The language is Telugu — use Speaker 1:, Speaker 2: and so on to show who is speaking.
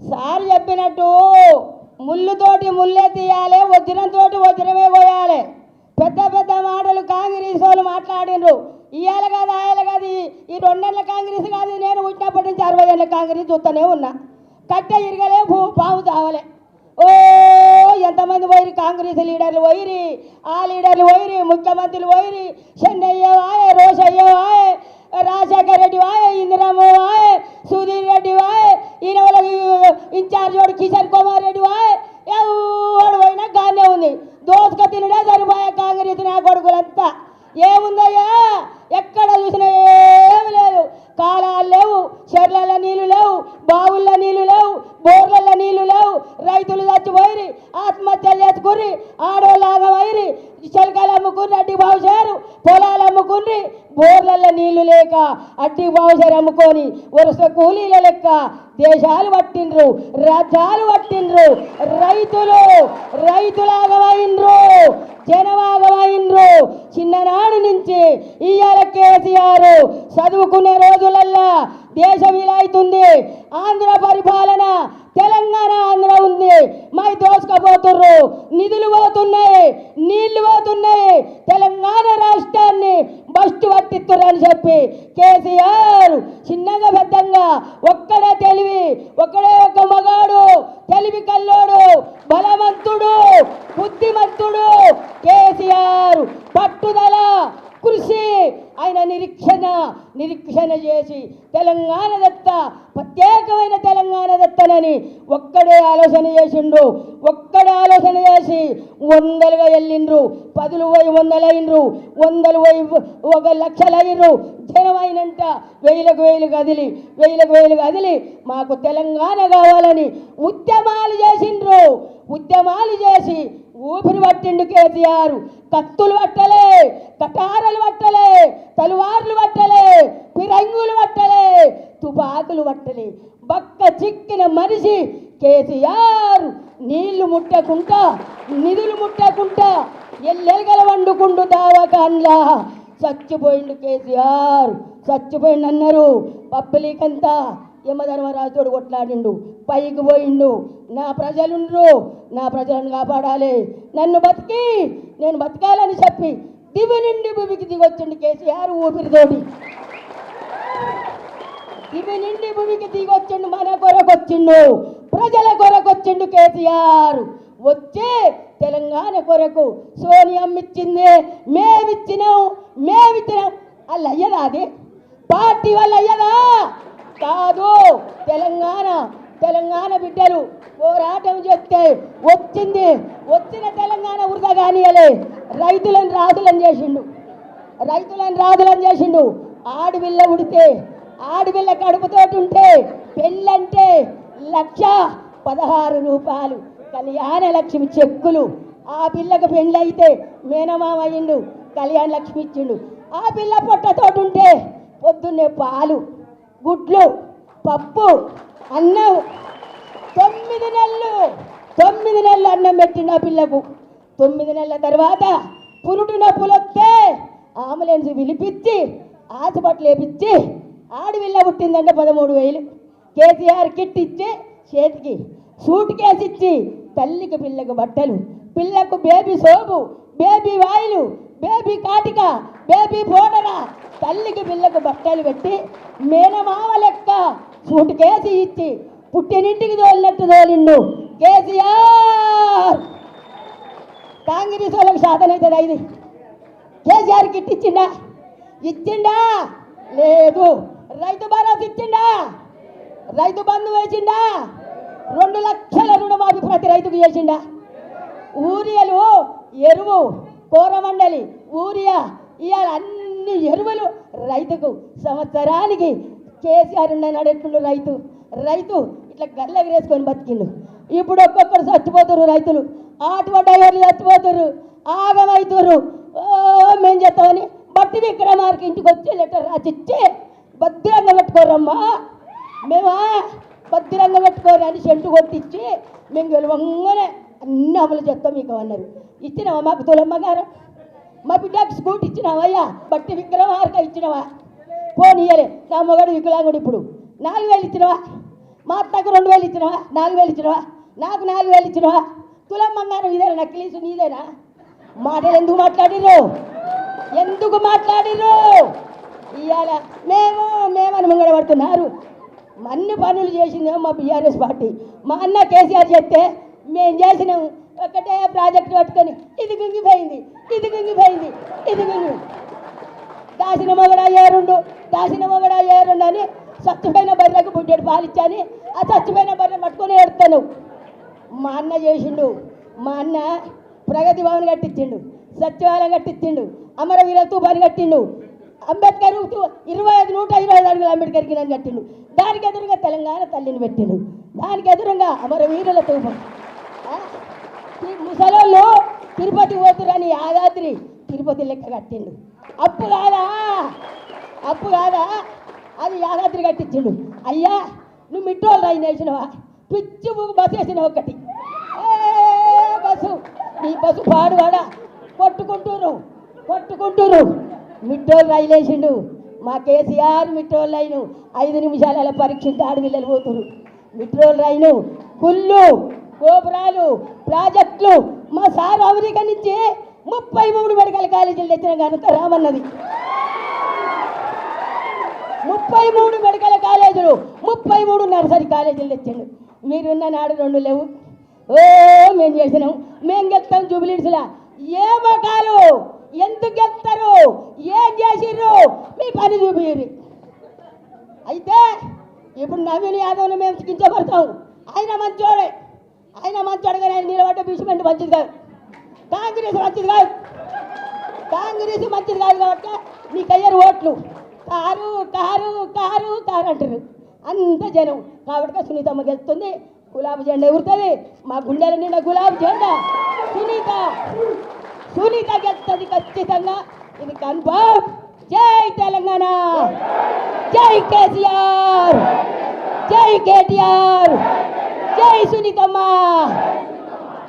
Speaker 1: సార్ చెప్పినట్టు ముళ్ళుతోటి ముళ్ళే తీయాలి వజ్రంతోటి వజ్రమే పోయాలి. పెద్ద పెద్ద మాటలు కాంగ్రెస్ వాళ్ళు మాట్లాడినరు ఇవాళ కాదు ఆయన కాదు ఈ- రెండేళ్ళ కాంగ్రెస్ కాదు నేను పుట్టినప్పటి నుంచి అరవై ఏళ్ళ కాంగ్రెస్ చూస్తూనే ఉన్నా. కట్ట ఇరగలే భూ పాము తావలే. ఓ ఎంతమంది పోయిరి కాంగ్రెస్ లీడర్లు పోయిరి ఆ లీడర్లు పోయిరి ముఖ్యమంత్రులు పోయిరి చెన్నయ్య వాయే రోషయ్య వాయే రాజశేఖర రెడ్డి వాయే ఇందిరమ్మ వాయే సుధీర్ चार जोड़ किशन कुमार रेड्डी आहे. నీళ్ళు లేక అడ్డి బావుసారు అమ్ముకొని వరుస కూలీల లెక్క దేశాలు పట్టిండ్రు రాజ్యాలు పట్టిండ్రు రైతులు రైతులాగమైండ్రు జనవాగమైండ్రు చిన్ననాడు నుంచి ఇయ్యాల కేసీఆర్ చదువుకునే రోజులల్లా దేశం ఇలా అవుతుంది ఆంధ్ర పరిపాలన తెలంగాణ ఆంధ్ర ఉంది. మై దోసుకపోతుర్రు నిధులు పోతున్నాయి నీళ్ళు పోతున్నాయి తెలంగాణ పట్టిస్తురని చెప్పి కేసీఆర్ చిన్నగా పెద్దంగా ఒక్కడే తెలివి ఒక్కడే ఒక మగాడు తెలివి కల్లోడు బలవంతుడు బుద్ధిమంతుడు కేసీఆర్. పట్టుదల కృషి ఆయన నిరీక్షణ నిరీక్షణ చేసి తెలంగాణ దత్త ప్రత్యేకమైన తెలంగాణ దత్తనని ఒక్కడే ఆలోచన చేసిండు. ఒక్కడే ఆలోచన చేసి వందలుగా వెళ్ళిండ్రు పదులు పోయి వందలైండ్రు వందలు పోయి ఒక లక్షలైండ్రు జనమైనంట వేలకు వేలు కదిలి వేలకు వేలు కదిలి మాకు తెలంగాణ కావాలని ఉద్యమాలు చేసిండ్రు. ఉద్యమాలు చేసి ఊపిరి పట్టిండు కేసీఆర్. కత్తులు పట్టలే కటారలు పట్టలే తలువార్లు పట్టలే పిరంగులు పట్టలే తుపాకులు పట్టలే. బక్క చిక్కిన మనిషి కేసీఆర్ నీళ్ళు ముట్టకుంటా నిధులు ముట్టకుంటా ఎల్లెలగల వండుకుండు దావకాన్లా. చచ్చిపోయిండు కేసీఆర్ చచ్చిపోయిండు అన్నారు. పబ్లికంతా యమధర్మరాజుతోడు కొట్లాడిండు పైకి పోయిండు. నా ప్రజలుండ్రు నా ప్రజలను కాపాడాలి. నన్ను బతికి నేను బతకాలని చెప్పి దివి నుండి భూమికి దిగొచ్చిండు కేసీఆర్ ఊపిరితోటి. దివి నుండి భూమికి దిగొచ్చిండు మన కొరకొచ్చిండు ప్రజల కొరకొచ్చిండు కేసీఆర్. వచ్చే తెలంగాణ కొరకు సోనియం ఇచ్చింది మేమిచ్చినాం మేమిచ్చినాం. అల్ల అయ్యదా అది? పార్టీ వల్ల అయ్యదా? కాదు తెలంగాణ తెలంగాణ బిడ్డలు పోరాటం చేస్తే వచ్చింది. వచ్చిన తెలంగాణ వృధా కానియలే. రైతులను రాదులని చేసిండు. రైతులను రాదులని చేసిండు. ఆడపిల్ల ఉడితే ఆడపిల్ల కడుపుతోటి ఉంటే పెళ్ళంటే లక్ష పదహారు రూపాయలు కళ్యాణ లక్ష్మి చెక్కులు. ఆ పిల్లకు పెళ్ళైతే మేనమామ అయ్యిండు కళ్యాణ లక్ష్మి ఇచ్చిండు. ఆ పిల్ల పొట్టతోటి ఉంటే పొద్దున్నే పాలు గుడ్లు పప్పు అన్నం తొమ్మిది నెలలు తొమ్మిది నెలలు అన్నం పెట్టిన పిల్లకు. తొమ్మిది నెలల తర్వాత పురుడు నొప్పులొస్తే అంబులెన్స్ పిలిపించి హాస్పిటల్ వేపించి ఆడపిల్ల పుట్టిందంటే పదమూడు వేలు. కేసీఆర్ కిట్ ఇచ్చి చేతికి సూట్ కేసు ఇచ్చి తల్లికి పిల్లకు బట్టలు పిల్లకు బేబీ సోపు బేబీ వాయిలు బేబీ కాటిక బేబీ బోడన తల్లికి పిల్లకు బట్టలు పెట్టి మేనమామ లెక్క సూట్ కేసు ఇచ్చి పుట్టినింటికి తోలినట్టు తోలిండు. కేసీఆర్! కాంగ్రెస్ వాళ్ళకి శాతం అవుతుంది ఇది కేసీఆర్ కిట్ ఇచ్చిండా? ఇచ్చిండా? లేదు. రైతు భరోసా ఇచ్చిండా? రైతు బంధు వేసిండా? రెండు లక్షల రుణమాఫీ ప్రతి రైతుకు చేసిండా? ఊరియలు ఎరువు కోరమండలి ఊరియా ఇవాళ అన్ని ఎరువులు రైతుకు సంవత్సరానికి కేసీఆర్ నడెట్టుండు రైతు. రైతు ఇట్లా గల్ల వేసుకొని బతికిండు. ఇప్పుడు ఒక్కొక్కరు చచ్చిపోతున్నారు రైతులు. ఆటో డ్రైవర్లు చచ్చిపోతున్నారు ఆగమవుతున్నారు ఓ మేము చెప్తామని బట్టి విక్రమార్కి ఇంటికి వచ్చి లెటర్ రాసిచ్చి భద్రంగా పెట్టుకోరమ్మా మేమా భద్రంగా పెట్టుకోరు అని చెట్టు కొట్టించి మేము గెలవంగానే అన్ని అమలు చేస్తాం మీకు అన్నారు. ఇచ్చినావా మాకు తులమ్మ గారు? మా బిడ్డకి స్కూటీ ఇచ్చినావయ్యా బట్టి విక్రమార్క ఇచ్చినావా? పోనీయలే. నా మొగడు వికలాంగుడు ఇప్పుడు. నాలుగు వేలు ఇచ్చినవా? మా అత్తకు రెండు వేలు ఇచ్చినవా? నాలుగు వేలు ఇచ్చినవా? నాకు నాలుగు వేలు ఇచ్చినవా? తులం బంగారం ఇదేనా? నక్లీసు నీదేనా? మాటలు ఎందుకు మాట్లాడిర్రు? ఎందుకు మాట్లాడిర్రు? ఇవాళ మేము మేమని ముంగడ పడుతున్నారు. అన్ని పనులు చేసిందేమో మా బీఆర్ఎస్ పార్టీ. మా అన్న కేసీఆర్ చెప్తే మేము చేసినాము ఒకటే ప్రాజెక్ట్ పట్టుకొని ఇది గుంగిపోయింది ఇది గుంగిపోయింది ఇది గుంగి దాసిన మొగడ ఏరుండు దాసిన మొగడ ఏరుండు అని చచ్చిపోయిన బర్రెకు బుడ్డెడు పాలిచ్చాని ఆ చచ్చిపోయిన బర్రె పట్టుకొని ఏడుతాను మా అన్న చేసిండు. మా అన్న ప్రగతి భవన్ కట్టించిండు. సచివాలయం కట్టించిండు. అమరవీర పని కట్టిండు. అంబేద్కర్ ఇరవై ఐదు నూట ఇరవై ఐదు అడుగులు అంబేద్కర్కి నన్ను కట్టిండు. దానికి ఎదురుగా తెలంగాణ తల్లిని పెట్టిండు. దానికి ఎదురుగా అమరవీరుల తూపం ముసలోళ్ళు తిరుపతి పోతురని యాదాద్రి తిరుపతి లెక్క కట్టిండు. అప్పు కాదా? అప్పు కాదా? అది యాదాద్రి కట్టించిండు. అయ్యా నువ్వు మిట్రోల్ రైన్ వేసినవా పిచ్చి ముగ్గు బస్సు వేసిన ఒకటి బస్సు? నీ బస్సు పాడువాడా కొట్టుకుంటురు కొట్టుకుంటురు మిట్రోల్ రైలు వేసిండు. మా కేసీఆర్ మిట్రోల్ రైను ఐదు నిమిషాల పరీక్షించి ఆడపిల్లలు పోతురు మిట్రోల్ రైలు కుళ్ళు గోపురాలు ప్రాజెక్టులు మా సార్ అమెరికా నుంచి ముప్పై మూడు మెడికల్ కాలేజీలు తెచ్చిన ఘనత రామన్నది. ముప్పై మూడు మెడికల్ కాలేజీలు ముప్పై మూడు నర్సరీ కాలేజీలు తెచ్చిండు. మీరున్న నాడు రెండు లేవు. ఓ మేము చేసినాం. మేము గెలుస్తాం జూబిలీడ్స్లా ఏ మొఖాలు ఎందుకు గెలుస్తారు ఏం చేసిర్రు మీ పని చూపిరి అయితే ఇప్పుడు నవీన్ యాదవ్ని మేము కించపడతాం ఆయన మంచోడే. ఆయన మంచోడు కానీ నిలబడ్డ బీచ్మెంట్ మంచిది కాదు. కాంగ్రెస్ మంచిది కాదు. కాంగ్రెస్ మంచిది కాదు కాబట్టి నీకు అయ్యారు ఓట్లు. కారు కారు కారు కారు అంటారు. అంత జనం. కాబట్టి సునీతమ్మ గెలుస్తుంది. గులాబీ జెండా ఎగురుతుంది. మా గుండెల నిండా గులాబీ జెండా. సునీత సునీత గెలుస్తుంది ఖచ్చితంగా. ఇది కన్ఫర్మ్. జై తెలంగాణ. జై కేసీఆర్. జై కేటీఆర్. జై సునీతమ్మ.